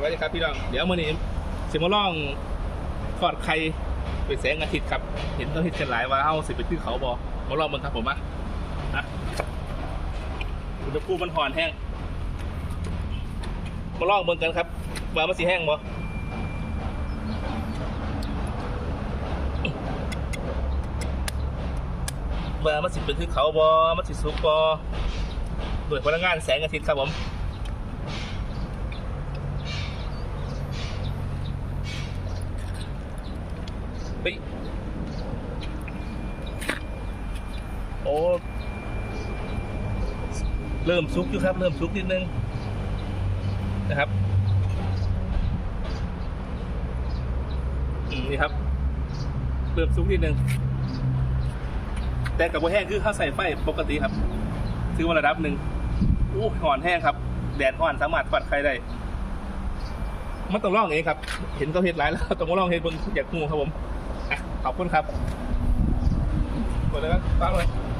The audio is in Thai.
สวัสดีครับพี่น้อง เดี๋ยวมื่อนี้สิมาล่องทอดไข่เป็นแสงอาทิตย์ครับ เห็นเขาเห็นกันหลายว่าเฮาสิไปขึ้นเขาบอมาลองเบิ่งครับผมมานะอุณหภูมิมันห่อนแห้ง มาลองเบิ่งกันครับว่ามันสิแห้งบ่ว่ามันสิเป็นขึ้นเขาบอมันสิสุกบอด้วยพลังงานแสงอาทิตย์ครับผม ฮ้ยโอ้เริ่มซุกอยู่ครับ เริ่มซุกนิดนึงนะครับนี่ครับเริ่มซุกนิดนึงแต่กับว่าแห้งคือข้าวใส่ไฟปกติครับ ซื้อมาระดับหนึ่งอู้ห่อนแห้งครับ แดดอ่อนสามารถทอดไข่ได้มันต้องลองเองครับ เห็นเขาเห็ดหลายแล้วต้องมาลองเห็ดบนอยากงูครับผม ขอบคุณครับกดเลยครับฟังเลย